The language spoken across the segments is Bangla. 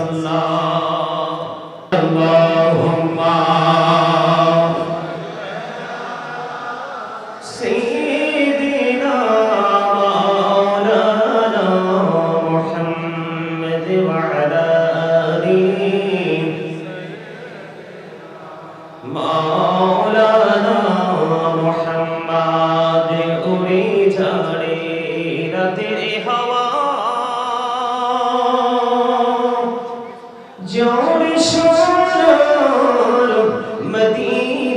sallam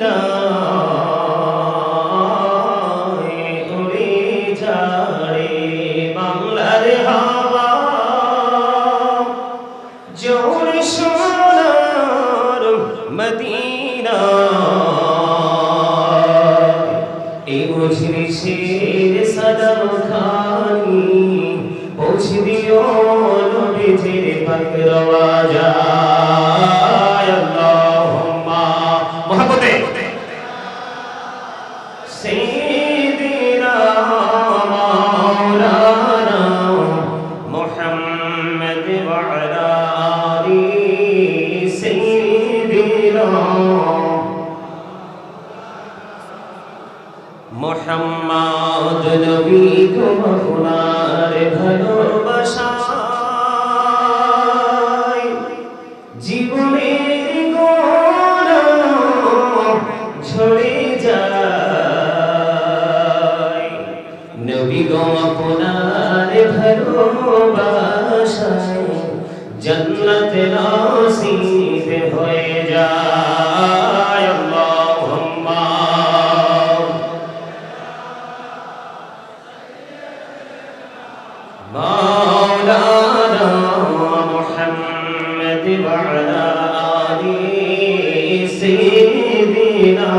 ना মোহাম্মদ নবী গো আপনার ভালোবাসা। সিদিনা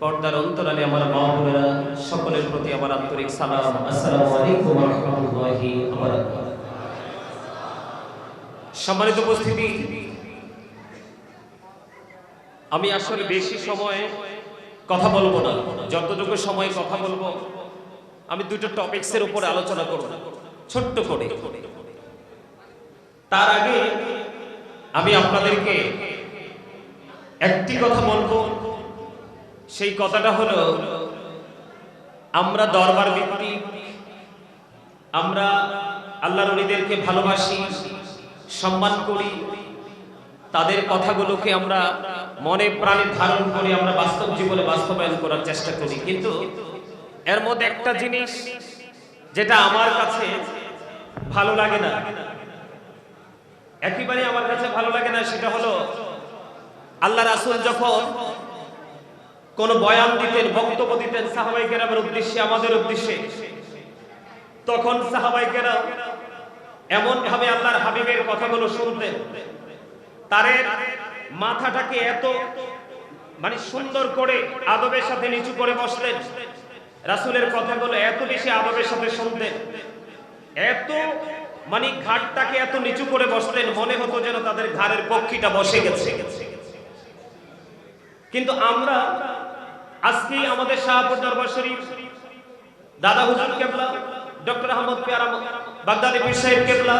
পর্দার অন্তরালে আমার মা বোনেরা সকলের প্রতি আমার আন্তরিক সালাম। আসসালামু আলাইকুম ওয়া রাহমাতুল্লাহি ওয়া বারাকাতুহু। সম্মানিত উপস্থিতি আমি আসলে বেশি সময়ে কথা বলব না। যতটুকু সময় কথা বলব আমি দুটো টপিকসের উপরে আলোচনা করব ছোট্ট করে। তার আগে আমি আপনাদেরকে একটি কথা বলব সেই কথাটা হলো, আমরা দরবার ভিত্তিক, আমরা আল্লাহ রলিদেরকে ভালোবাসি, সম্মান করি, তাদের কথাগুলোকে আমরা মনে প্রাণে ধারণ করে আমরা বাস্তব জীবনে বাস্তবায়ন করার চেষ্টা করি। কিন্তু এর মধ্যে একটা জিনিস যেটা আমার কাছে ভালো লাগে না, একেবারে আমার কাছে ভালো লাগে না, সেটা হলো আল্লাহ রাসুল যখন কোন বয়ান দিতেন, বক্তব্য দিতেন সাহাবাই কেরামের উদ্দেশ্যে, আমাদের উদ্দেশ্যে। তখন সাহাবাই কেরাম এমন ভাবে আল্লাহর হাবিবের কথাগুলো শুনতেন। তারের মাথাটাকে এত মানে সুন্দর করে আদবের সাথে নিচু করে বসলেন। রাসূলের কথাগুলো এত বেশি আদবের সাথে শুনতেন। এত মানে ঘাটটাকে এত নিচু করে বসলেন, মনে হতো যেন তাদের ঘাড়ের পক্ষীটা বসে গেছে। কিন্তু আমরা আজকে আমাদের শাহপুর দরবার শরীফ, দাদা হুজুর কেবলা, ডক্টর আহমদ পেয়ারা বাগদাদি পীর সাহেব কেবলা।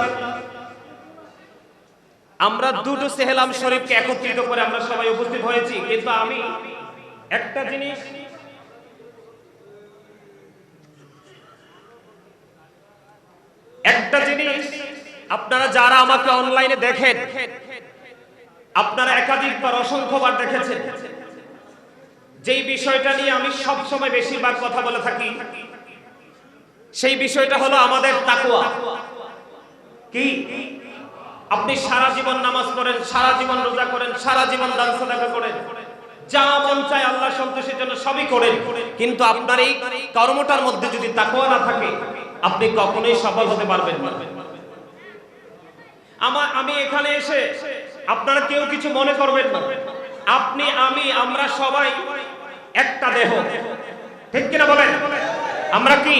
আমরা দুটো সেহেলাম শরীফকে একত্রিত করে আমরা সবাই উপস্থিত হয়েছি, কিন্তু আমি একটা জিনিস একটা জিনিস আপনারা যারা আমাকে অনলাইনে দেখেন, আপনারা একাধিকবার, অসংখ্যবার দেখেছেন। যেই বিষয়টা নিয়ে আমি সব সময় বেশিরভাগ কথা বলে থাকি, সেই বিষয়টা হলো আমাদের তাকুয়া কি? আপনি সারা জীবন নামাজ করেন সারা জীবন রোজা করেন, সারা জীবন দান সাদাকা করেন। যা মন চায় আল্লাহ সন্তোষের জন্য সবই করেন। কিন্তু আপনার এই কর্মটার মধ্যে যদি তাকুয়া না থাকে, আপনি কখনোই সফল হতে পারবেন না। আমার আমি এখানে এসে আপনারা কেউ কিছু মনে করবেন না। আপনি, আমি, আমরা সবাই একটা দেহ। ঠিক কিনা বলেন? আমরা কি?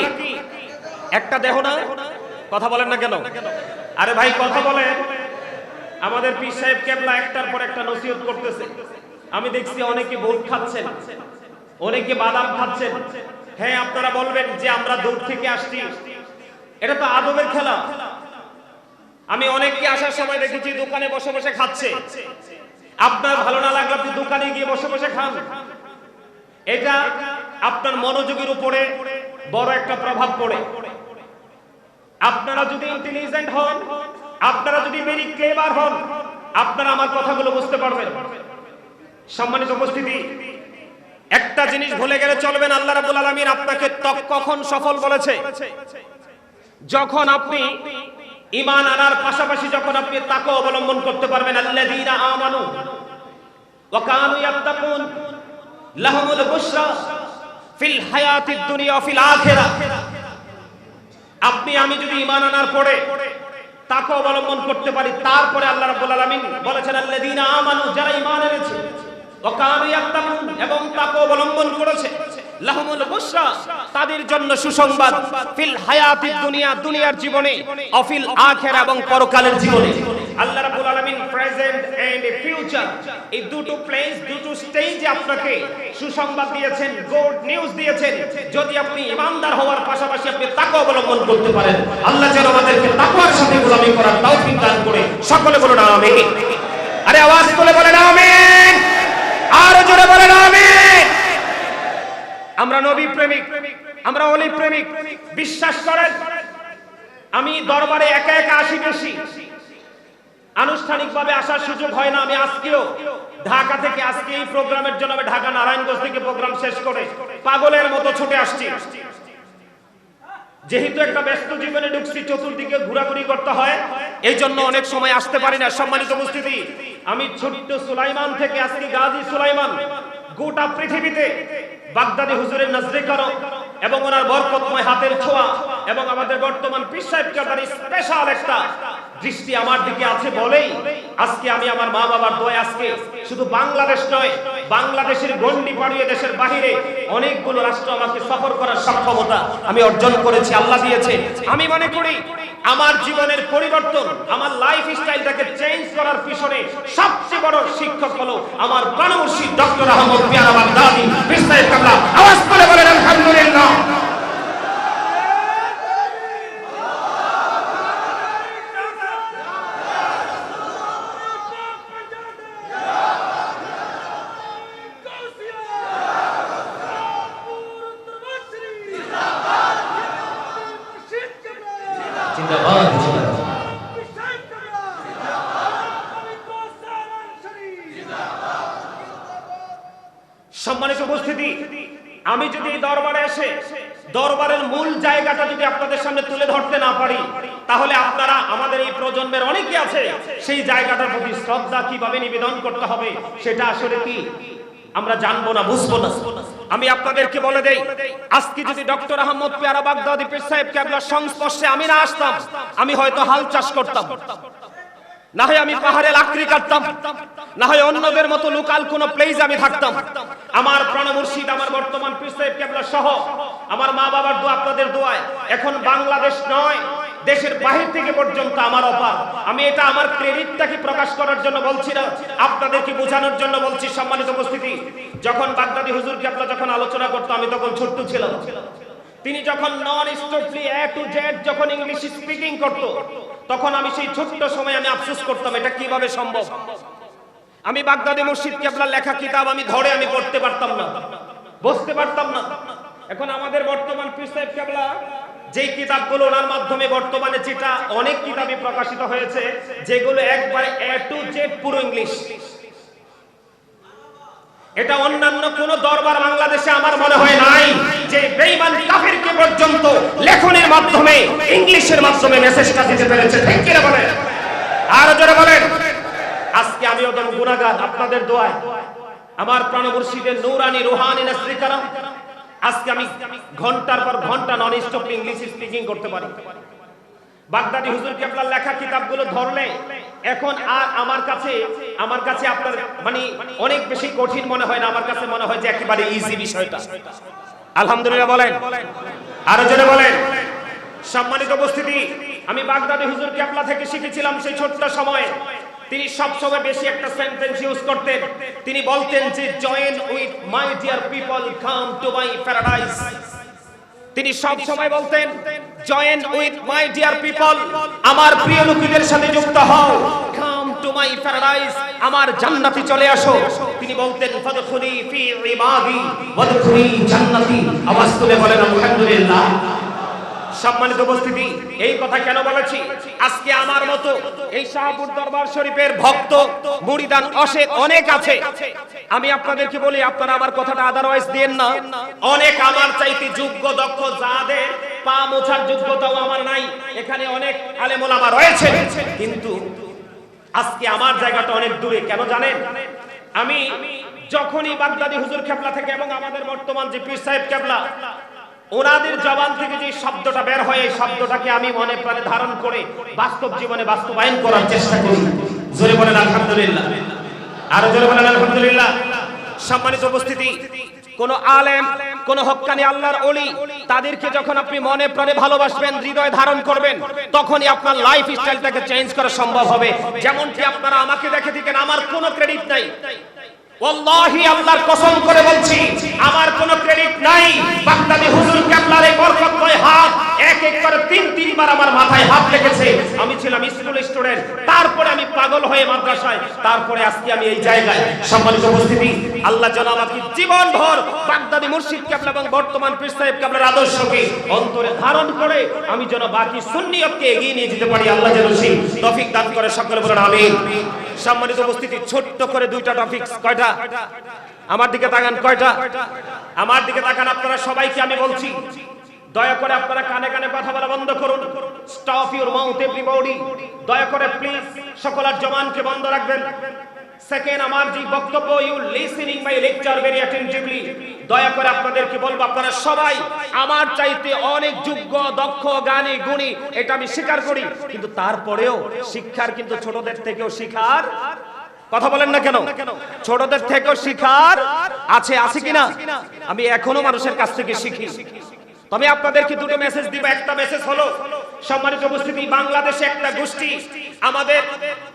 একটা দেহ না? কথা বলেন না কেন? আরে ভাই, কথা বলেন। আমাদের পীর সাহেব কেবলা একটার পর একটা নসিহত করতেছে। আমি দেখছি অনেকে ভোট খাচ্ছেন, অনেকে বাদাম খাচ্ছেন। হ্যাঁ আপনারা বলবেন যে আমরা দূর থেকে আসছি। এটা তো আদবের খেলা। আমি অনেককে আসার সময় দেখেছি দোকানে বসে বসে খাচ্ছে। আপনার ভালো না লাগলে আপনি দোকানে গিয়ে বসে বসে খান। এটা আপনার মনোযোগের উপরে বড় একটা প্রভাব পড়ে। আপনারা যদি ইন্টেলিজেন্ট হন, আপনারা যদি ভেরি ক্লেভার হন, আপনারা আমার কথাগুলো বুঝতে পারবেন। সম্মানিত উপস্থিতি, একটা জিনিস ভুলে গেলে চলবে না, আল্লাহ রাব্বুল আলামিন আপনাকে কখন সফল বলেছে? যখন আপনি ইমান আনার পাশাপাশি যখন আপনি তাকে অবলম্বন করতে পারবেন, আল্লাযীনা আমানু ওয়া কানু ইয়াত্তাকুন লাহুমুল বুশরা ফিল হায়াতিদ দুনিয়া ফিল আখিরাহ আপনি, আমি যদি ইমান আনার পরে তাকে অবলম্বন করতে পারি, তারপরে আল্লাহ রাব্বুল আলামিন বলেছেন, আল্লাযীনা আমানু, যারা ঈমান এনেছে এবং তাকে অবলম্বন করেছে, লাহুমুল বুশরা, তাদের জন্য সুসংবাদ, ফিল হায়াতিদ দুনিয়া, দুনিয়ার জীবনে অফিল আখিরা এবং পরকালের জীবনে। আল্লাহ রাব্বুল আলামিন প্রেজেন্ট এন্ড ফিউচার এই দুটো প্লেস দুটো আপনাকে সুসংবাদ দিয়েছেন গুড নিউজ দিয়েছেন। যদি আপনি ইমানদার হওয়ার পাশাপাশি আপনি তাকে অবলম্বন করতে পারেন, আল্লাহ যেন আমাদেরকে তাকওয়ার সাথে গোলামি করার তৌফিক দান করে। সকলে বলুন আমিন। আরে আওয়াজ তুলে বলেন আমিন। জোরে বলেন আমিন। আমরা নবী প্রেমিক, আমরা অলি প্রেমিক, বিশ্বাস করেন? আমি দরবারে একা একা আসি বেশি। আনুষ্ঠানিকভাবে আসার সুযোগ হয় না। আমি আজকেও ঢাকা থেকে আজকে এই প্রোগ্রামের জন্য আমি ঢাকা নারায়ণগঞ্জ থেকে প্রোগ্রাম শেষ করে পাগলের মতো ছুটে আসছি। যেহেতু একটা ব্যস্ত জীবনে ঢুকছি, চতুর্দিকে ঘোরাঘুরি করতে হয়। এই জন্য অনেক সময় আসতে পারি না। সম্মানিত উপস্থিতি, আমি ছোট্ট সুলাইমান থেকে আজকে গাজী সুলাইমান গোটা পৃথিবীতে বাগদাদি হুজুরের নজরে করো এবং ওনার বরকতময় হাতের ছোঁয়া এবং আমাদের বর্তমান পীর সাহেব কাদার স্পেশাল একটা দৃষ্টি আমার দিকে আছে বলেই আজকে আমি আমার মা বাবার দয় আজকে শুধু বাংলাদেশ নয়, বাংলাদেশের গন্ডি পাড়িয়ে দেশের বাহিরে অনেকগুলো রাষ্ট্র আমাকে সফর করার সক্ষমতা আমি অর্জন করেছি, আল্লাহ দিয়েছে। আমি মনে করি আমার জীবনের পরিবর্তন, আমার লাইফ স্টাইলটাকে চেঞ্জ করার পিছনে সবচেয়ে বড় শিক্ষক হলো আমার প্রাণমর্শী ডক্টর আহমদ পিয়ারা বাগদাদি বিস্তারিত আওয়াজ করে বলেন, আলহামদুলিল্লাহ জিন্দাবাদ সম্মানিত উপস্থিতি আমি যদি এই দরবারে এসে দরবারের মূল জায়গাটা যদি আপনাদের সামনে তুলে ধরতে না পারি তাহলে আপনারা আমাদের এই প্রজন্মের অনেকে আছে সেই জায়গাটার প্রতি শ্রদ্ধা কীভাবে নিবেদন করতে হবে, সেটা আসলে কি? আমরা জানব না, বুঝব না। আমি আপনাদেরকে বলে দেই, আজকে যদি ডক্টর আহমদ পেয়ারা বাগদাদি পীর সাহেব কেবলার সংস্পর্শে আমি না আসতাম, আমি হয়তো হাল চাষ করতাম। না হয় আমি পাহাড়ে লাকড়ি কাটতাম, না হয় অন্যদের মতো লোকাল কোন প্লেস আমি থাকতাম। আমার প্রাণ মুর্শিদ, আমার বর্তমান পীর সাহেব কেবলা সহ, আমার মা বাবার দোয়া, আপনাদের দোয়ায়। এখন বাংলাদেশ নয় দেশের বাহির থেকে পর্যন্ত আমার অপার আমি এটা আমার ক্রেডিটটাকে প্রকাশ করার জন্য বলছি না, আপনাদেরকে বোঝানোর জন্য বলছি সম্মানিত উপস্থিতি। যখন বাগদাদি হুজুর কেবলা যখন আলোচনা করতো, আমি তখন ছোট্ট ছিলাম। তিনি যখন non stop A to Z যখন ইংলিশ স্পিকিং করত, তখন আমি সেই ছোট্ট সময় আমি আফসোস করতাম, এটা কীভাবে সম্ভব? আমি বাগদাদি মসজিদ কেবলার লেখা কিতাব আমি ধরে আমি পড়তে পারতাম না। বসতে পারতাম না। এখন আমাদের বর্তমান পীর সাহেব কেবলা যেই কিতাবগুলো ওনার মাধ্যমে বর্তমানে যেটা অনেক কিতাবই প্রকাশিত হয়েছে, যেগুলো একবারে এ টু জেড পুরো ইংলিশ। এটা অন্যান্য কোন দরবার বাংলাদেশে আমার মনে হয় নাই যে বেঈমান কাফিরকে পর্যন্ত লেখনের মাধ্যমে, ইংলিশের মাধ্যমে মেসেজটা দিতে পেরেছে। ঠিক কিনা বলেন? আর জোরে বলেন। আজকে আমি ওদের গুনাহগার, আপনাদের দোয়ায়। আমার প্রাণ মুর্শিদের নূরানি রুহানি নাসরি কারাম আজকে আমি ঘণ্টার পর ঘণ্টা নন স্টপ ইংলিশ স্পিকিং করতে পারি। বাগদাদি হুজুর কেবলার লেখা কিতাবগুলো ধরলে, এখন আর আমার কাছে আমার কাছে আপনার মানে অনেক বেশি কঠিন মনে হয় না, আমার কাছে মনে হয় যে একেবারে ইজি বিষয়টা। আলহামদুলিল্লাহ বলেন। আরও জোরে বলেন। সম্মানিত উপস্থিতি, আমি বাগদাদি হুজুর কেবলা থেকে শিখেছিলাম সেই ছোট্ট সময়ে। তিনি সবসময় বেশি একটা সেন্টেন্স ইউজ করতেন। তিনি বলতেন যে join with my dear people come to my paradise তিনি সব সময় বলতেন join with my dear people আমার প্রিয় লোকদের সাথে যুক্ত হও। কাম টু মাই প্যারাডাইস আমার জান্নাতে চলে আসো। তিনি বলতেন, ফাদখুলি ফি ইবাদি, ওয়াদখুলি জান্নাতি। আওয়াজ তুলে বলেন, আলহামদুলিল্লাহ। সম্মানিত উপস্থিতি, এই কথা কেন বলেছি? আজকে আমার মতো এই শাহপুর দরবার শরীফের ভক্ত, মুড়িদান অসে অনেক আছে। আমি আপনাদেরকে বলি, আপনারা আমার কথাটা আদারওয়াইজ দেন না। অনেক আমার চাইতে যোগ্য, দক্ষ যাদের পা মোছার যোগ্যতাও আমার নাই। এখানে অনেক আলেমোলামা রয়েছে। কিন্তু আজকে আমার জায়গাটা অনেক দূরে, কেন জানেন? আমি যখনই বাগদাদি হুজুর কেবলা থেকে এবং আমাদের বর্তমান যে পীর সাহেব কেবলা ওনাদের জবান থেকে যে শব্দটা বের হয়, এই শব্দটাকে আমি মনে প্রাণে ধারণ করে বাস্তব জীবনে বাস্তবায়ন করার চেষ্টা করি। জোরে বলেন, আলহামদুলিল্লাহ। আরও জোরে বলেন, আলহামদুলিল্লাহ। সম্মানিত উপস্থিতি, কোন আলেম, কোন হক্কানি আল্লাহর অলি তাদেরকে যখন আপনি মনে প্রাণে ভালোবাসবেন, হৃদয় ধারণ করবেন, তখনই আপনার লাইফ স্টাইলটাকে চেঞ্জ করা সম্ভব হবে। যেমনটি আপনারা আমাকে দেখে দিকেন আমার কোনো ক্রেডিট নাই। ওয়াল্লাহি আল্লাহর কসম করে বলছি আমার কোনো ক্রেডিট নাই। বাগদাদি হুজুর কেবলার বরকতময় হাত এক এক করে তিন, তিনবার আমার মাথায় হাত লেগেছে। আমি ছিলাম স্কুল স্টুডেন্ট। তারপরে আমি পাগল হয়ে মাদ্রাসায়। তারপরে আজকে আমি এই জায়গায়। সম্মানিত উপস্থিতি, আল্লাহ যেন আমাকে জীবন ভর বাগদাদি মুর্শিদ কেবলা এবং বর্তমান পীর সাহেব কেবলার আদর্শকে অন্তরে ধারণ করে আমি যেন বাকি সুন্নিয়তকে এগিয়ে নিয়ে যেতে পারি। আল্লাহ যেন সেই তৌফিক দান করে। সকলে বলেন, আমিন। সম্মানিত উপস্থিতি, ছোট্ট করে দুইটা টপিক কয়টা? আমার দিকে তাকান, কয়টা? আমার দিকে তাকান, আপনারা সবাইকে আমি বলছি। দয়া করে আপনারা কানে কানে কথা বলা বন্ধ করুন। স্টপ ইউর মাউথ এভরিবডি দয়া করে প্লিজ সকলের জবানকে বন্ধ রাখবেন। সেকেন্ড আমার যে বক্তব্য you listening my lecture very attentively দয়া করে আপনাদেরকে বলব, আপনারা সবাই আমার চাইতে অনেক যোগ্য, দক্ষ, জ্ঞানী, গুণী, এটা আমি স্বীকার করি। কিন্তু তারপরেও শিক্ষার কিন্তু ছোটদের থেকেও শিখার কথা বলেন না কেন? ছোটদের থেকেও শিখার আছে আছে কিনা? আমি এখনও মানুষের কাছ থেকে শিখি। তবে আপনাদেরকে দুটো মেসেজ দিব। একটা মেসেজ হলো, সম্মানিত উপস্থিতি, বাংলাদেশে একটা গোষ্ঠী আমাদের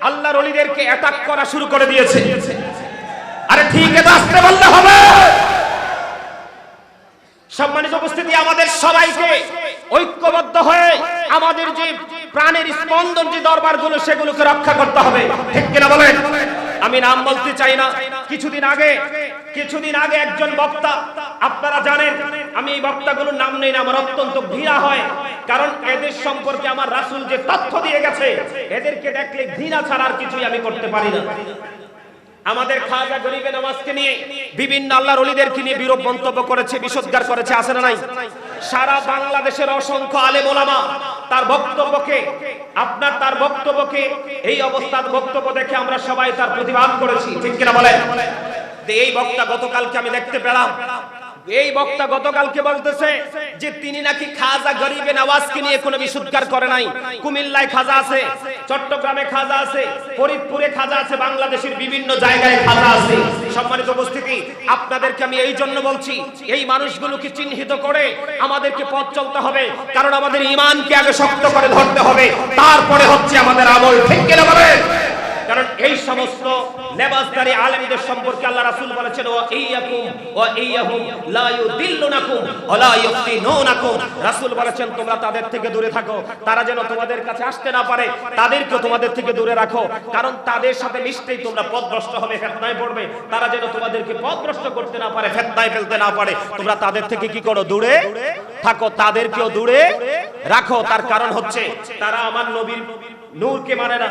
আল্লাহর অলিদেরকে অ্যাটাক করা শুরু করে দিয়েছে। আরে ঠিক এটা আসতে বললে হবে। সম্মানিত উপস্থিতি, আমাদের সবাইকে ঐক্যবদ্ধ হয়ে আমাদের যে প্রাণের স্পন্দন, যে দরবারগুলো, সেগুলোকে রক্ষা করতে হবে। ঠিক কিনা বলেন? আমি নাম বলতে চাই না। কিছুদিন আগে কিছুদিন আগে একজন বক্তা, আপনারা জানেন, আমি এই বক্তাগুলোর নাম নেই না, আমার অত্যন্ত ঘৃণা হয়। কারণ এদের সম্পর্কে আমার রাসুল যে তথ্য দিয়ে গেছে, এদেরকে দেখলে ঘৃণা ছাড়া আর কিছুই আমি করতে পারি না। আমাদের খাজা গরিবে নামাজকে নিয়ে বিভিন্ন আল্লাহর অলিদেরকে নিয়ে বিরূপ মন্তব্য করেছে বিষোদ্গার করেছে, আছে না নাই? সারা বাংলাদেশের অসংখ্য আলেম ওলামা তার বক্তব্যকে, আপনার তার বক্তব্যকে, এই অবস্থার বক্তব্য দেখে আমরা সবাই তার প্রতিবাদ করেছি। ঠিক কিনা বলেন? এই বক্তা গতকালকে আমি দেখতে পেলাম এই বক্তা গতকালকে বলতেছে যে তিনি নাকি খাজা গরিবে নওয়াজকে নিয়ে কোনো বিশুদ্ধার করে নাই। কুমিল্লায় খাজা আছে, চট্টগ্রামে খাজা আছে, ফরিদপুরে খাজা আছে, বাংলাদেশের বিভিন্ন জায়গায় খাজা আছে। সম্মানিত উপস্থিতি, আপনাদেরকে আমি এই জন্য বলছি, এই মানুষগুলোকে চিহ্নিত করে আমাদেরকে পথ চলতে হবে, কারণ আমাদের ইমানকে আগে শক্ত করে ধরতে হবে, তারপরে হচ্ছে আমাদের আমল। ঠিক কিনা বলেন? কারণ এই সমস্ত লেবাসদারি আলেমদের সম্পর্কে আল্লাহ রাসূল বলেছেন, ওয়া ইয়াকুম, ওয়া ইয়াহুম, লা ইউদিল্লুনাকুম, ওয়া লা ইফতিনুনাকুম রাসূল বলেছেন, তোমরা তাদের থেকে দূরে থাকো। তারা যেন তোমাদের কাছে আসতে না পারে তাদেরকে তোমাদের থেকে দূরে রাখো। কারণ তাদের সাথে মিশতেই তোমরা পথভ্রষ্ট হবে, ফিতনায় পড়বে। তারা যেন তোমাদেরকে পথভ্রষ্ট করতে না পারে, ফিতনায় ফেলতে না পারে। তোমরা তাদের থেকে কি করো? দূরে থাকো, তাদেরকেও দূরে রাখো। তার কারণ হচ্ছে, তারা আমার নবীর নূরকে মানে না,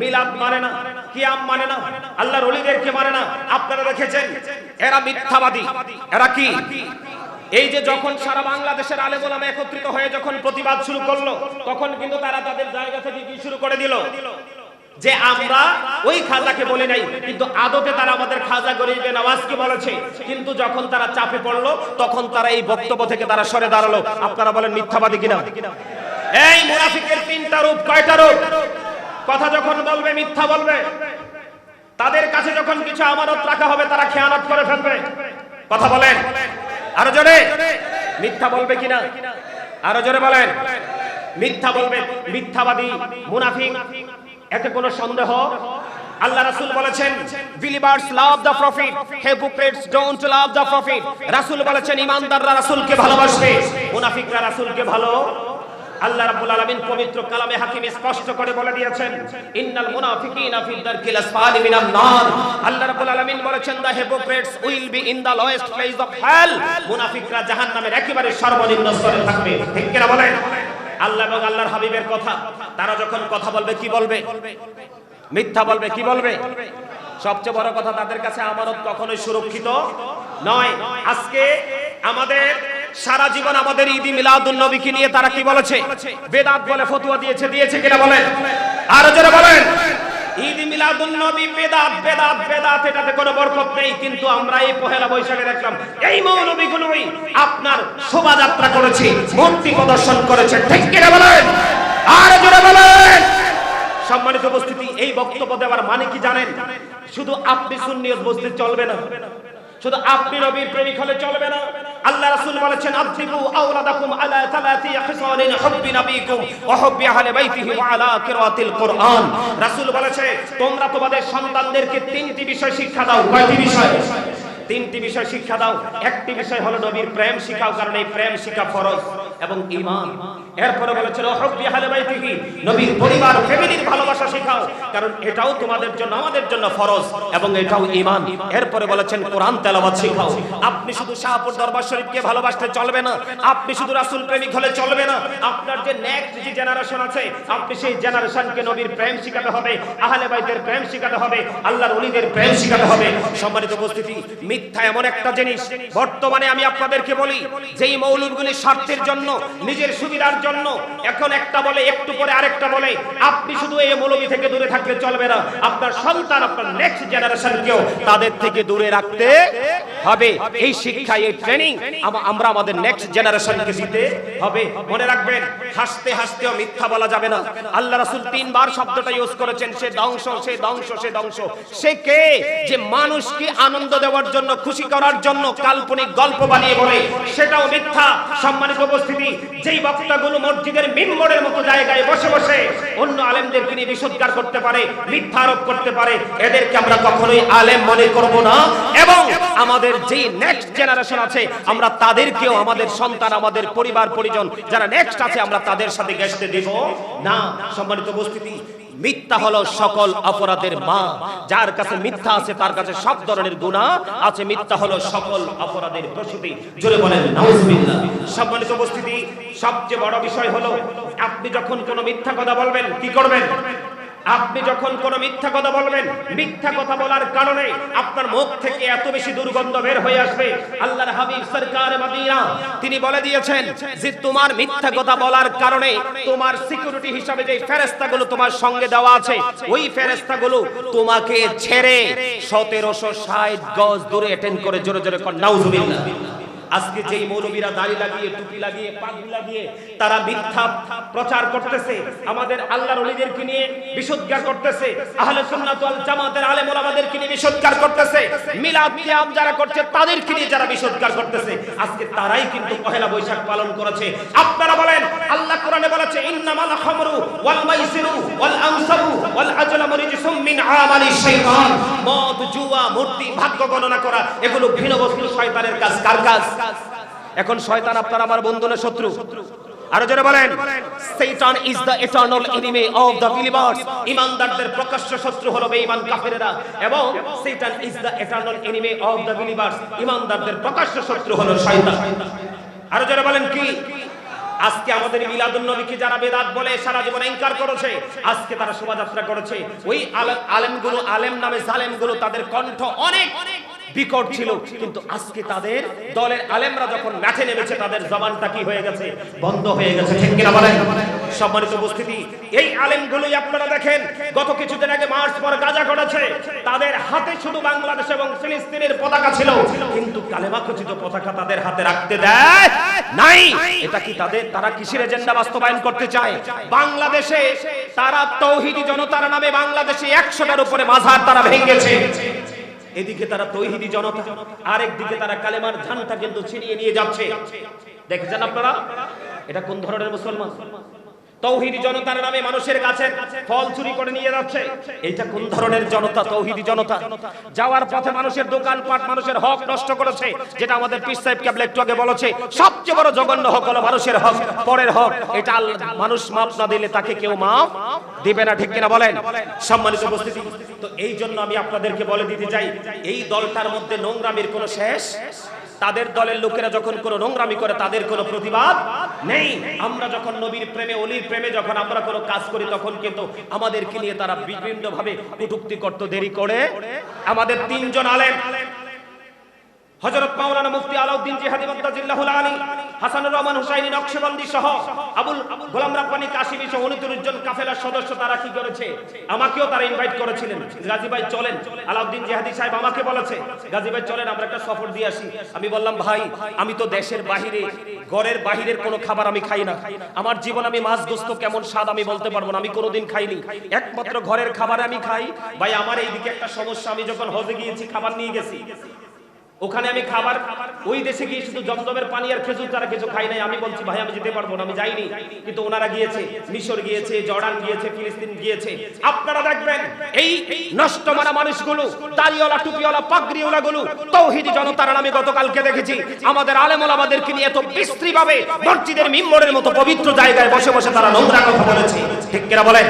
মিলাদ মানে না, কিয়াম মানে না, আল্লাহর ওলিদেরকে মানে না। আপনারা দেখেছেন? এরা মিথ্যাবাদী। এরা কি? এই যে যখন সারা বাংলাদেশের আলেম ওলামা একত্রিত হয়ে যখন প্রতিবাদ শুরু করল, তখন কিন্তু তারা তাদের জায়গা থেকে কি শুরু করে দিল? যে আমরা ওই খাজাকে বলে নাই, কিন্তু আদতে তারা আমাদের খাজা গরিবে নওয়াজকে বলেছে? কিন্তু যখন তারা চাপে পড়ল, তখন তারা এই বক্তব্য থেকে তারা সরে দাঁড়াল। আপনারা বলেন মিথ্যাবাদী কিনা? এই মুনাফিকের তিনটা রূপ, কয়টা রূপ? কথা যখন বলবে, মিথ্যা বলবে। তাদের কাছে যখন কিছু আমানত রাখা হবে, তারা খেয়ানত করে ফেলবে। কথা বলেন। আরও জোরে। মিথ্যা বলবে কিনা? আরও জোরে বলেন। মিথ্যা বলবে। মিথ্যাবাদী মুনাফিক, এতে কোনো সন্দেহ? আল্লাহ রাসূল বলেছেন believers love the prophet hypocrites don't love the prophet রাসূল বলেছেন ঈমানদাররা রাসূলকে ভালোবাসবে, মুনাফিকরা রাসূলকে ভালো আল্লাহ রাব্বুল আলামিন পবিত্র কালামে হাকিম স্পষ্ট করে বলে দিয়েছেন, ইন্নাল মুনাফিকিনা ফি দারকিল আসফালি মিনান নার। আল্লাহ রাব্বুল আলামিন বলেছেন the hypocrites will be in the lowest place of hell মুনাফিকরা জাহান্নামের একেবারে সর্বনিম্ন স্তরে থাকবে। ঠিক কিনা বলেন? আল্লাহ এবং আল্লাহর হাবিবের কথা, তারা যখন কথা বলবে, কি বলবে? মিথ্যা বলবে, কি বলবে? সবচেয়ে বড় কথা তাদের কাছে আমানত কখনোই সুরক্ষিত নয়। আজকে আমাদের সারা জীবন আমাদের ঈদ নবীকে নিয়ে তারা কি বলেছে? বেদাত বলে ফতুয়া দিয়েছে দিয়েছে কিনা বলেন? আরও জোরে বলেন। ঈদ মিলাদুন নবী বেদাত বেদাত বেদাত, এটাতে কোনো বরকত নেই, কিন্তু আমরা এই পহেলা বৈশাখে দেখলাম, এই মৌলবীগুলোই আপনার শোভাযাত্রা করেছে, মূর্তি প্রদর্শন করেছে, ঠিক কিনা বলেন? আরও বলেন। সম্মানিত উপস্থিতি, এই বক্তব্য দেওয়ার মানে কি জানেন? শুধু আপনি সুন্নিয়ত বসতে চলবে না। শুধু আপনি নবীর প্রেমিক হলে চলবে না। আল্লাহ রাসূল বলেছেন আযিবু আওলাদাকুম আলা তালাতি খিসালিন হুব্বি নবীকুম ওয়া হুব্বি আহলি বাইতিহি ওয়া আলা কিরাতিল কুরআন। রাসূল বলেছে, তোমরা তোমাদের সন্তানদেরকে তিনটি বিষয় শিক্ষা দাও। কয়টি বিষয়? তিনটি বিষয় শিক্ষা দাও। একটি বিষয় হলো নবীর প্রেম শিখাও, কারণ এই প্রেম শিক্ষা ফরজ এবং ঈমান। এরপরে বলেছিল হব্বি আহলে বাইতিহি, নবীর পরিবার ফ্যামিলির ভালোবাসা শেখাও, কারণ এটাও তোমাদের জন্য, আমাদের জন্য ফরজ এবং এটাও ঈমান। এরপরে বলেছেন, কোরআন তেলাওয়াত শেখাও। আপনি শুধু শাহপুর দরবার শরীফকে ভালোবাসতে চলবে না, আপনি শুধু রাসূল প্রেমিক হলে চলবে না, আপনার যে নেক্সট যে জেনারেশন আছে, আপনি সেই জেনারেশনকে নবীর প্রেম শিখাতে হবে, আহলে বাইতের প্রেম শিখাতে হবে, আল্লাহর ওলিদের প্রেম শিখাতে হবে। সম্মানিত উপস্থিতি, মিথ্যা এমন একটা জিনিস, বর্তমানে আমি আপনাদেরকে বলি, যেই মৌলুদগুলি স্বার্থের জন্য, নিজের সুবিধার জন্য এখন একটা বলে, একটু পরে আরেকটা বলে, আপনি শুধু এই মৌলবী থেকে দূরে থাকলে চলবে না। আপনার সন্তান, আপনার নেক্সট জেনারেশনকেও তাদের থেকে দূরে রাখতে হবে। এই শিক্ষা, এই ট্রেনিং আমরা আমাদের নেক্সট জেনারেশনকে দিতে হবে। মনে রাখবেন, হাসতে হাসতেও মিথ্যা বলা যাবে না। আল্লাহ রাসূল তিনবার শব্দটা ইউজ করেছেন, সে ধ্বংস সে ধ্বংস সে ধ্বংস। সে কে? যে মানুষকে আনন্দ দেওয়ার জন্য, খুশি করার জন্য কাল্পনিক গল্প বানিয়ে বলে, সেটাও মিথ্যা। সম্মানিত উপস্থিতি, যেই বক্তাগুলো মসজিদের মিম্বরের মতো জায়গায় বসে বসে, অন্য আলেমদেরকে নিয়ে বিশুদ্ধার করতে পারে, মিথ্যা আরোপ করতে পারে, এদেরকে আমরা কখনোই আলেম মনে করব না। এবং আমাদের যে নেক্সট জেনারেশন আছে, আমরা তাদেরকেও আমাদের সন্তান, আমাদের পরিবার পরিজন যারা নেক্সট আছে, আমরা তাদের সাথে গেস্টে দেব। না, সম্মানিত উপস্থিতি, মিথ্যা হলো সকল অপরাধের মা। যার কাছে মিথ্যা আছে, তার কাছে সব ধরনের গুণা আছে। মিথ্যা হলো সকল অপরাধের প্রসূতি। জোরে বলেন, নাউজুবিল্লাহ। সম্মানিত উপস্থিতি, সবচেয়ে বড় বিষয় হলো, আপনি যখন কোনো মিথ্যা কথা বলবেন, কি করবেন? আপনি যখন কোনো মিথ্যা কথা বলবেন, মিথ্যা কথা বলার কারণে আপনার মুখ থেকে এত বেশি দুর্গন্ধ বের হয়ে আসবে। আল্লাহর হাবিব সরকার মদিনা, তিনি বলে দিয়েছেন যে, তোমার মিথ্যা কথা বলার কারণে তোমার সিকিউরিটি হিসাবে যে ফেরেশতাগুলো তোমার সঙ্গে দেওয়া আছে, ওই ফেরেশতাগুলো তোমাকে ছেড়ে সতেরোশো ষাট গজ দূরে অ্যাটেন্ড করে জোরে জোরে কর, নাউজুবিল্লাহ। আজকে যেই মৌলবীরা দাড়ি লাগিয়ে, টুপি লাগিয়ে, পাগড়ি লাগিয়ে তারা মিথ্যা প্রচার করতেছে, আমাদের আল্লাহর ওলিদেরকে নিয়ে বিশুদ্ধার করতেছে, আহলে সুন্নাত ওয়াল জামাতের আলেম ওলামাদেরকে নিয়ে বিশুদ্ধার করতেছে, মিলাদ কিয়াম যারা করছে তাদেরকে নিয়ে যারা বিশুদ্ধার করতেছে, আজকে তারাই কিন্তু পহেলা বৈশাখ পালন করেছে। আপনারা বলেন, আল্লাহ কোরআনে বলেছে, ইন্নামাল খামরু ওয়াল মাইসিরু ওয়াল আনসাবু ওয়াল আজলামু রিজসুম মিন আমালি শাইতান। মদ, জুয়া, মূর্তি, ভাগ্য গণনা করা, এগুলো ভিন্ন বস্তু শয়তানের কাজ। কার কাজ? এখন শয়তান আপনার, আমার বন্ধু না শত্রু। আরও জোরে বলেন। ইজ এনিমি অফ বিলিভার্স প্রকাশ্য শত্রু হলো বেঈমান এবং ইজ এনিমি অফ বিলিভার্স প্রকাশ্য শত্রু হলো শয়তান। আরও জোরে বলেন কি? আজকে আমাদের নবীকে যারা বেদাত বলে সারা জীবন ইনকার করেছে, আজকে তারা শোভাযাত্রা করেছে। ওই আলে- আলেমগুলো, আলেম নামে জালেমগুলো তাদের কণ্ঠ অনেক অনেক। বিকট ছিল, কিন্তু আজকে তাদের দলের আলেমরা যখন মাঠে নেমেছে, তাদের জবানটা কি হয়ে গেছে? বন্ধ হয়ে গেছে, ঠিক কিনা বলেন? সম্মানিত উপস্থিতি, এই আলেমগুলোই আপনারা দেখেন, গত কিছুদিন আগে মার্চ পর গাজা করেছে তাদের হাতে শুধু বাংলাদেশ এবং ফিলিস্তিনের পতাকা ছিল, কিন্তু কালেমা খচিত পতাকা তাদের হাতে রাখতে দেয় নাই। এটা কি তাদের, তারা কিসের এজেন্ডা বাস্তবায়ন করতে চায়? বাংলাদেশে তারা তৌহিদি জনতার নামে বাংলাদেশে একশোটার উপরে মাঝার তারা ভেঙেছে। এদিকে তারা তৈহিদি জনতা, আরেক দিকে তারা কালেমার ধানটা কিন্তু ছিনিয়ে নিয়ে যাচ্ছে। দেখেছেন আপনারা? এটা কোন ধরনের মুসলমান? তৌহিদি জনতার নামে মানুষের কাছে ফল চুরি করে নিয়ে যাচ্ছে। এইটা কোন ধরনের জনতা? তৌহিদি জনতা। যাওয়ার পথে মানুষের দোকানপাট মানুষের হক নষ্ট করেছে, যেটা আমাদের পীর সাহেব কেবল একটু আগে বলেছে। সবচেয়ে বড় জঘন্য হক হলো মানুষের হক, পরের হক। এটা মানুষ মাপ না দিলে তাকে কেউ মাপ দিবে না, ঠিক কিনা বলেন? সম্মানিত উপস্থিতি, তো এই জন্য আমি আপনাদেরকে বলে দিতে চাই, এই দলটার মধ্যে নোংরামির কোনো শেষ তাদের দলের লোকেরা যখন কোনো নোংরামি করে, তাদের কোনো প্রতিবাদ নেই। আমরা যখন নবীর প্রেমে, অলির প্রেমে যখন আমরা কোনো কাজ করি, তখন কিন্তু আমাদেরকে নিয়ে তারা বিভিন্ন ভাবে কটুক্তি করত, দেরি করে। আমাদের তিনজন আলেন হজরত মাওলানা মুফতি আলাউদ্দিন জিহাদি মুত্তাজিল্লাহুল আলী হাসানুর রহমান, হুসাইনি, নকশবন্দি সহ আবুল গোলাম রাব্বানি কাশিমি সহ উনত্রিশ কাফেলার সদস্য তারা কি করেছে? আমাকেও তারা ইনভাইট করেছিলেন। গাজী ভাই চলেন। আলাউদ্দিন জিহাদি সাহেব আমাকে বলেছে গাজী ভাই চলেন, আমরা একটা সফর দিয়ে আসি। আমি বললাম, ভাই, আমি তো দেশের বাহিরে, ঘরের বাহিরের কোনো খাবার আমি খাই না। আমার জীবন আমি মাছ গোস্ত কেমন স্বাদ আমি বলতে পারব না, আমি কোনোদিন খাইনি। একমাত্র ঘরের খাবার আমি খাই। ভাই, আমার এইদিকে একটা সমস্যা, আমি যখন হজে গিয়েছি, খাবার নিয়ে গেছি। ওখানে আমি খাবার, ওই দেশে গিয়ে শুধু জমজমের পানি আর খেজুর তারা কিছু খাই নাই। আমি বলছি, ভাই, আমি যেতে পারব না, আমি যাইনি। কিন্তু ওনারা গিয়েছে, মিশর গিয়েছে, জর্ডান গিয়েছে, ফিলিস্তিন গিয়েছে। আপনারা দেখবেন, এই নষ্ট মারা মানুষগুলো তালিওয়ালা টুপিওয়ালা পাগড়িওয়ালা গুলো তৌহিদি জনতার নামে গতকালকে দেখেছি। আমাদের আলেমুল আমাদেরকে নিয়ে এত বিশ্রী ভাবে মসজিদের মিম্বরের মতো পবিত্র জায়গায় বসে বসে তারা নোংরা কথা বলেছে। ঠিক কিনা বলেন?